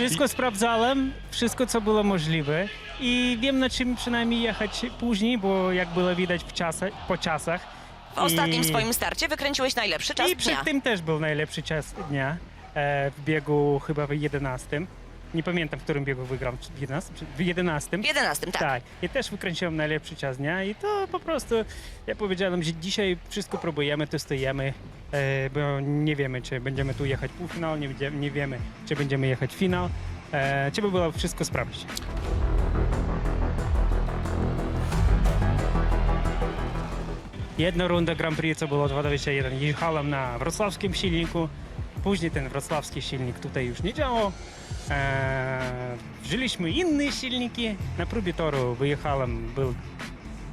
Wszystko sprawdzałem, wszystko co było możliwe i wiem na czym przynajmniej jechać później, bo jak było widać w po czasach. W ostatnim I- swoim starcie wykręciłeś najlepszy czas I przed dnia. tym też był najlepszy czas dnia e, w biegu chyba w 11. Nie pamiętam, w którym biegu wygrałem, czy w 11? czy W 11. W 11, tak. Tak, i też wykręciłem najlepszy czas dnia i to po prostu ja powiedziałem, że dzisiaj wszystko próbujemy, testujemy, e, bo nie wiemy, czy będziemy tu jechać półfinał, nie, będzie- nie wiemy, czy będziemy jechać finał. E, trzeba było wszystko sprawdzić. Jedna runda Grand Prix to było 221. Jechałem na wrocławskim silniku. Później ten wrocławski silnik tutaj już nie działał. Eee, wzięliśmy inne silniki. Na próbie toru wyjechałem, był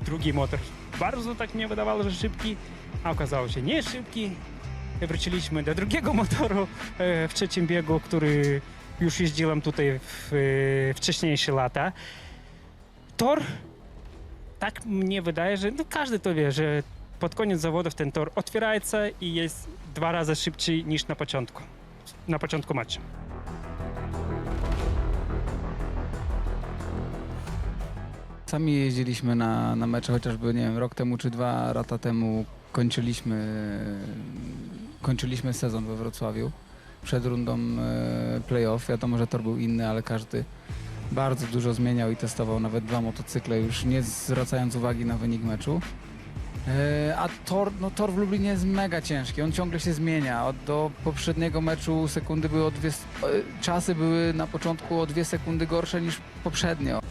drugi motor. Bardzo tak mnie wydawało, że szybki, a okazało się nie szybki. Wróciliśmy do drugiego motoru e, w trzecim biegu, który już jeździłem tutaj w e, wcześniejsze lata. Tor tak mnie wydaje, że no każdy to wie, że pod koniec zawodów ten tor otwiera się i jest dwa razy szybciej niż na początku, na początku meczu. Sami jeździliśmy na, na mecze chociażby, nie wiem, rok temu czy dwa lata temu kończyliśmy, kończyliśmy sezon we Wrocławiu przed rundą e, playoff. Wiadomo, że tor był inny, ale każdy bardzo dużo zmieniał i testował nawet dwa motocykle, już nie zwracając uwagi na wynik meczu. E, A tor, no tor w Lublinie jest mega ciężki, on ciągle się zmienia. Od do poprzedniego meczu sekundy były o dwie, e, czasy były na początku o dwie sekundy gorsze niż poprzednio.